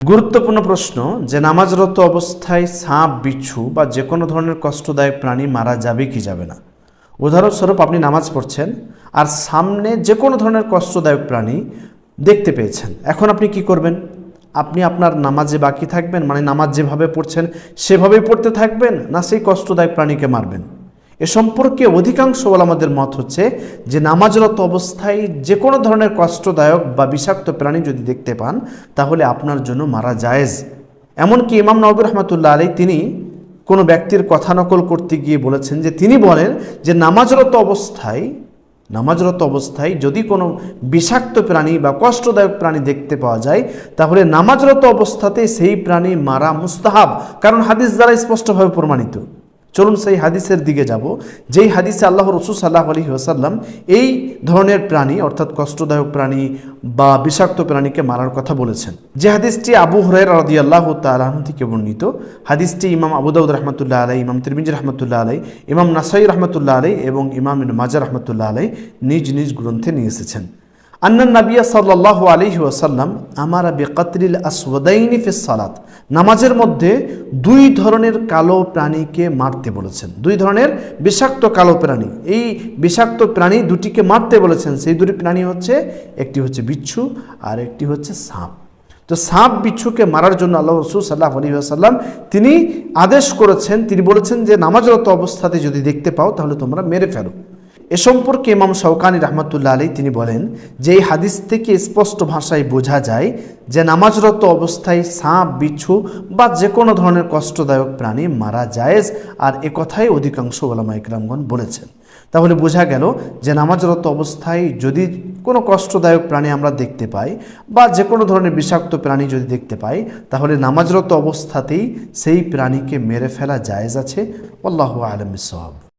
গুরুত্বপূর্ণ প্রশ্ন যে নামাজরত অবস্থায় সাপ, বিচ্ছু বা যে কোনো ধরনের কষ্টদায়ক প্রাণী মারা যাবে কি যাবে না? উদাহরণস্বরূপ আপনি নামাজ পড়ছেন আর সামনে যে কোনো ধরনের কষ্টদায়ক প্রাণী দেখতে পেয়েছেন। এখন আপনি কি করবেন? আপনি আপনার নামাজে বাকি থাকবেন? মানে নামাজ যেভাবে পড়ছেন সেভাবেই পড়তে থাকবেন? না সেই কষ্টদায়ক প্রাণীকে মারবেন? এ সম্পর্কে অধিকাংশ আমাদের মত হচ্ছে যে নামাজরত অবস্থায় যে কোনো ধরনের কষ্টদায়ক বা বিষাক্ত প্রাণী যদি দেখতে পান, তাহলে আপনার জন্য মারা জায়েজ। এমনকি ইমাম নবী রহমতুল্লাহ আলী তিনি কোনো ব্যক্তির কথা নকল করতে গিয়ে বলেছেন যে তিনি বলেন যে নামাজরত অবস্থায় নামাজরত অবস্থায় যদি কোনো বিষাক্ত প্রাণী বা কষ্টদায়ক প্রাণী দেখতে পাওয়া যায়, তাহলে নামাজরত অবস্থাতে সেই প্রাণী মারা মুস্তাহাব। কারণ হাদিস দ্বারা স্পষ্টভাবে প্রমাণিত। চলুন সেই হাদিসের দিকে যাব। যেই হাদিসে আল্লাহ রসুল সাল্লাহ আলী ওসাল্লাম এই ধরনের প্রাণী, অর্থাৎ কষ্টদায়ক প্রাণী বা বিষাক্ত প্রাণীকে মারার কথা বলেছেন। যে হাদিসটি আবু হরের রদি আল্লাহ তালাহ থেকে বর্ণিত, হাদিসটি ইমাম আবুদাউদ রহমতুল্লাহ আলাই ইমাম তিরমিজ রহমতুল্লাহ আলাই ইমাম নাসাই রহমতুল্লাহ আলাই এবং ইমাম মাজা রহমতুল্লাহ আলাই নিজ নিজ গ্রন্থে নিয়ে এসেছেন। আন্না নাবিয়া সাল্লাহ আলহি ওয়াসাল্লাম আমারা বেকাতরিল আসওয়াদাইনি সালাত, নামাজের মধ্যে দুই ধরনের কালো প্রাণীকে মারতে বলেছেন। দুই ধরনের বিষাক্ত কালো প্রাণী। এই বিষাক্ত প্রাণী দুটিকে মারতে বলেছেন। সেই দুটি প্রাণী হচ্ছে, একটি হচ্ছে বিচ্ছু আর একটি হচ্ছে সাপ। তো সাপ বিচ্ছুকে মারার জন্য আল্লাহ রসুল সাল্লাহ আলী আসাল্লাম তিনি আদেশ করেছেন, তিনি বলেছেন যে, নামাজরত অবস্থাতে যদি দেখতে পাও তাহলে তোমরা মেরে ফেলো। এ সম্পর্কে ইমাম শৌকানি রহমতুল্লাহ আলী তিনি বলেন যে এই হাদিস থেকে স্পষ্ট ভাষায় বোঝা যায় যে নামাজরত অবস্থায় সাপ, বিচ্ছু বা যে কোনো ধরনের কষ্টদায়ক প্রাণী মারা জায়েজ আর এ কথাই অধিকাংশ ওলামা ইকরামগণ বলেছেন। তাহলে বোঝা গেল যে নামাজরত অবস্থায় যদি কোনো কষ্টদায়ক প্রাণী আমরা দেখতে পাই বা যে কোনো ধরনের বিষাক্ত প্রাণী যদি দেখতে পাই, তাহলে নামাজরত অবস্থাতেই সেই প্রাণীকে মেরে ফেলা জায়েজ আছে। আল্লাহ আলম সব